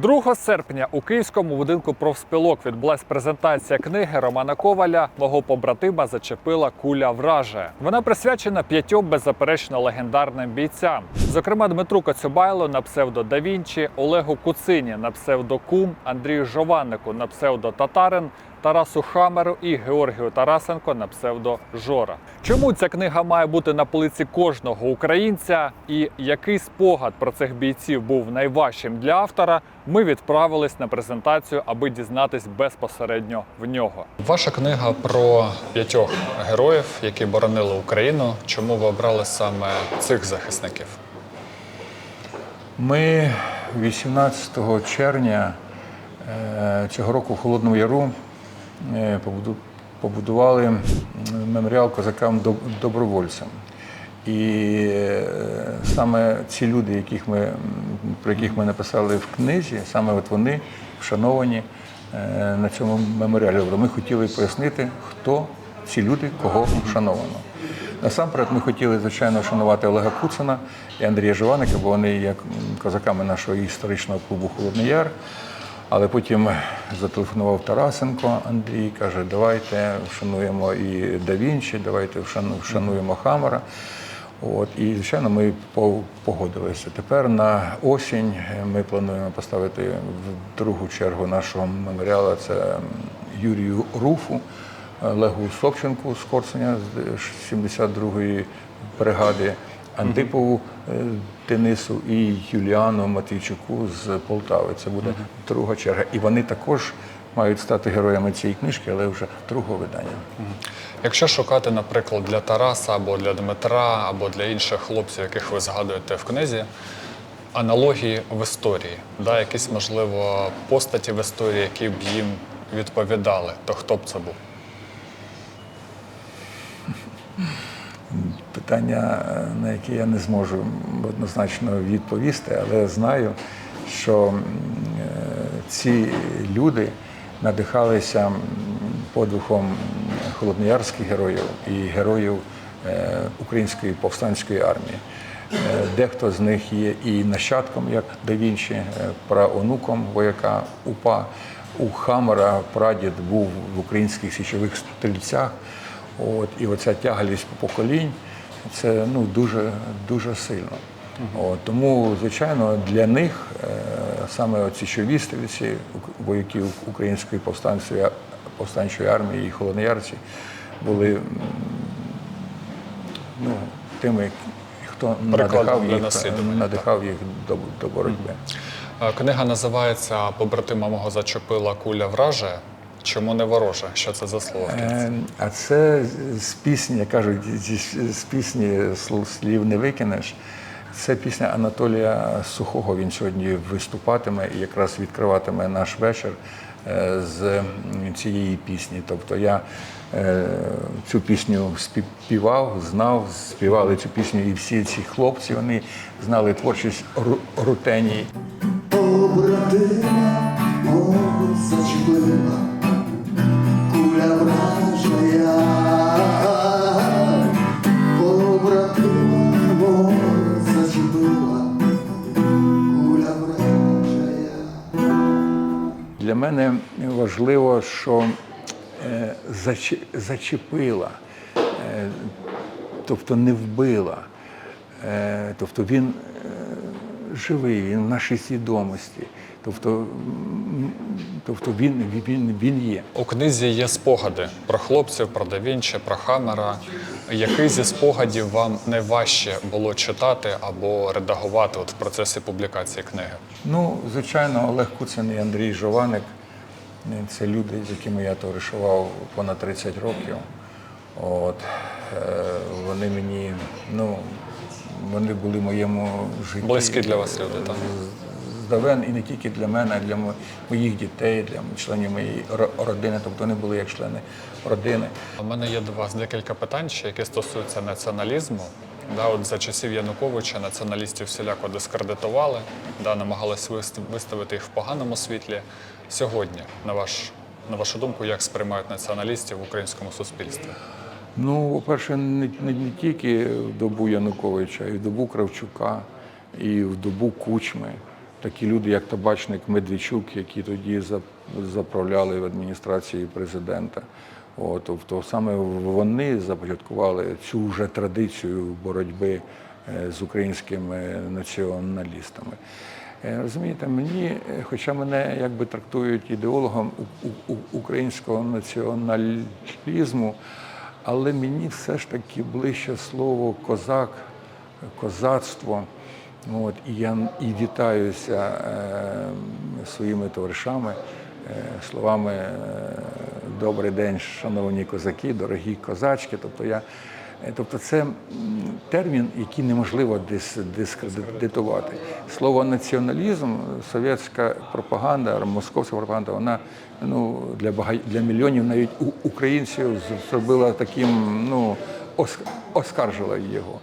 2 серпня у Київському будинку профспілок відбулась презентація книги Романа Коваля Мого побратима зачепила куля враже. Вона присвячена п'ятьом беззаперечно легендарним бійцям. Зокрема, Дмитру Коцюбайло на псевдо Да Вінчі, Олегу Куцині на псевдо Кум, Андрію Жованнику на псевдо Татарин, Тарасу Хамеру і Георгію Тарасенко на псевдо Жора. Чому ця книга має бути на полиці кожного українця, і який спогад про цих бійців був найважчим для автора? Ми відправились на презентацію, аби дізнатись безпосередньо в нього. Ваша книга про п'ятьох героїв, які боронили Україну. Чому ви обрали саме цих захисників? Ми 18 червня е, цього року в Холодному Яру побудували меморіал козакам-добровольцям. І е, саме ці люди, яких ми, про яких ми написали в книзі, саме от вони вшановані е, на цьому меморіалі. Тобто Ми хотіли пояснити, хто ці люди, кого вшановано. Насамперед, ми хотіли, звичайно, вшанувати Олега Куцина і Андрія Жованика, бо вони є козаками нашого історичного клубу Холодний Яр. Але потім зателефонував Тарасенко Андрій, каже, давайте вшануємо і Да Вінчі, давайте вшану- вшануємо Хамера. От, і, звичайно, ми по- погодилися. Тепер на осінь ми плануємо поставити в другу чергу нашого меморіалу це Юрію Руфу, Олегу Собченку з Корсуня з 72-ї бригади, Антипову е, Денису і Юліану Матвійчуку з Полтави. Це буде друга черга. І вони також мають стати героями цієї книжки, але вже другого видання. Якщо шукати, наприклад, для Тараса або для Дмитра, або для інших хлопців, яких ви згадуєте в книзі, аналогії в історії, да, якісь, можливо, постаті в історії, які б їм відповідали, то хто б це був? Питання, е, на яке я не зможу однозначно відповісти, але знаю, що е, ці люди надихалися подвигом холодноярських героїв і героїв е, української повстанської армії. Дехто з них є і нащадком, як да Вінчі, праонуком вояка УПА. У Хамера прадід був в українських січових стрільцях. От, і оця тяглість поколінь це ну, дуже, дуже сильно. От, тому, звичайно, для них е, саме оці січові стрільці, вояки української повстанської, повстанчої армії і холодноярці були ну, тими, хто надихав їх, надихав їх до, до боротьби. Е, Книга називається Побратима мого зачепила куля враже. Чому не вороже? Що це за слово? Е, А це з пісні, кажуть, зі- з пісні слів не викинеш. Це пісня Анатолія Сухого. Він сьогодні виступатиме і якраз відкриватиме наш вечір е, з цієї пісні. Тобто я е, цю пісню співав, знав, співали цю пісню, і всі ці хлопці вони знали творчість Ру- Рутенії. Побратима мого зачепила мене важливо, що е, зачепила, е, тобто не вбила. Е, Тобто він живий, він в нашій свідомості. Тобто, тобто він, він, він є. У книзі є спогади про хлопців, про Да Вінчі, про Хамера. Який зі спогадів вам найважче було читати або редагувати от в процесі публікації книги? Ну, звичайно, Олег Куцин і Андрій Жованик це люди, з якими я товаришував понад 30 років. От, е, вони мені, ну, вони були в моєму житті. Близькі для вас люди, так? Здавен і не тільки для мене, а для моїх дітей, для членів моєї родини. Тобто вони були як члени родини. У мене є до вас декілька питань, ще, які стосуються націоналізму. Да, от за часів Януковича націоналістів всіляко дискредитували, да, намагалися виставити їх в поганому світлі. Сьогодні, на, ваш, на вашу думку, як сприймають націоналістів в українському суспільстві? Ну, по-перше, не, не, не тільки в добу Януковича, і в добу Кравчука, і в добу Кучми. такі люди, як табачник Медведчук, які тоді заправляли в адміністрації президента. От, тобто саме вони започаткували цю вже традицію боротьби е, з українськими націоналістами. Е, Розумієте, мені, е, хоча мене якби трактують ідеологом українського націоналізму, але мені все ж таки ближче слово козак, козацтво. От, і я і вітаюся е, своїми товаришами е, словами е, Добрий день, шановні козаки, дорогі козачки. Тобто я Тобто це термін, який неможливо дискредитувати. Слово націоналізм, совєтська пропаганда, московська пропаганда, вона ну, для, бага- для мільйонів навіть українців зробила таким, ну, оскаржила його.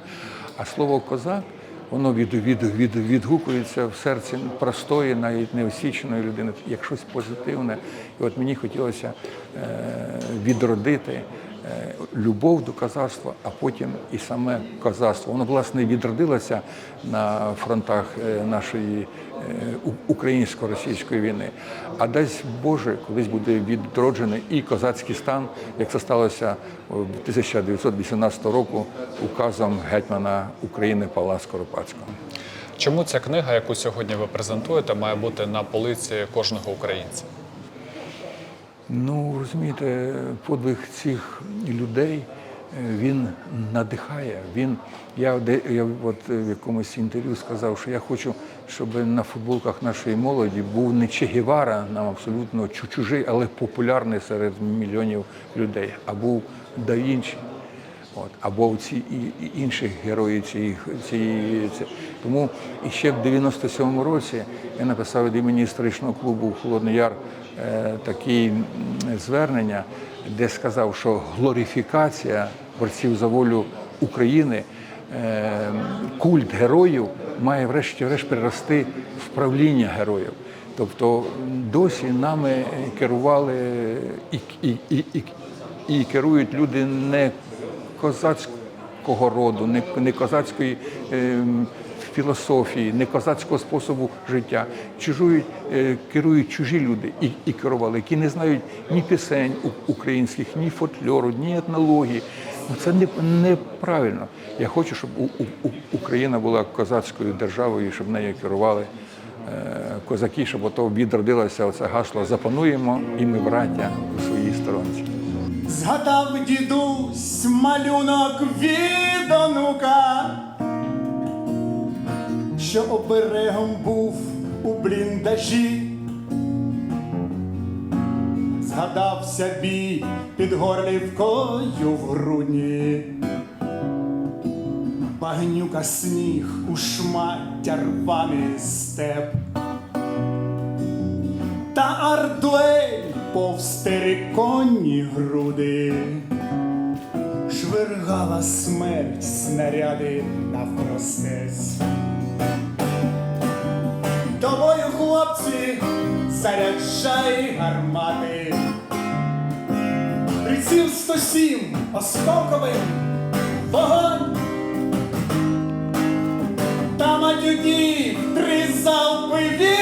А слово козак, воно від, від, від, відгукується в серці простої, навіть неосвіченої людини, як щось позитивне. І от мені хотілося е, відродити е, любов до козацтва, а потім і саме козацтво. Воно, власне, відродилося на фронтах е, нашої е, українсько-російської війни. А дасть Боже, колись буде відроджений і козацький стан, як це сталося о, 1918 року указом гетьмана України Павла Скоропадського. Чому ця книга, яку сьогодні ви презентуєте, має бути на полиці кожного українця? Ну, розумієте, подвиг цих людей е, він надихає. Він, я, я от в якомусь інтерв'ю сказав, що я хочу, щоб на футболках нашої молоді був не Че Гевара, нам абсолютно чужий, але популярний серед мільйонів людей, а був Да Вінчі. От, або ці і, і інші герої цієї, цієї ці- тому і ще в 97-му році я написав від імені історичного клубу Холодний Яр е, такі звернення, де сказав, що глорифікація борців за волю України, е, культ героїв має врешті-решт перерости в правління героїв. Тобто досі нами керували і, і, і, і, і керують люди не козацького роду, не, не козацької ем, філософії, не козацького способу життя. Чужують, е, керують чужі люди і, і керували, які не знають ні пісень українських, ні фольклору, ні етнології. Ну, Це не, неправильно. Я хочу, щоб у, у- Україна була козацькою державою, щоб нею керували е, козаки, щоб ото відродилося оце гасло Запануємо і ми браття у своїй сторонці. Згадав дідусь малюнок від онука, що оберегом був у бліндажі. Згадався бій під горлівкою в грудні. Багнюка сніг у шмаття рваний степ. Та Ардлей повстери коні груди, швиргала смерть снаряди навпростець. Тобою, хлопці, заряджай гармати, приціл 107 осколковий вогонь. Та матюків три залпи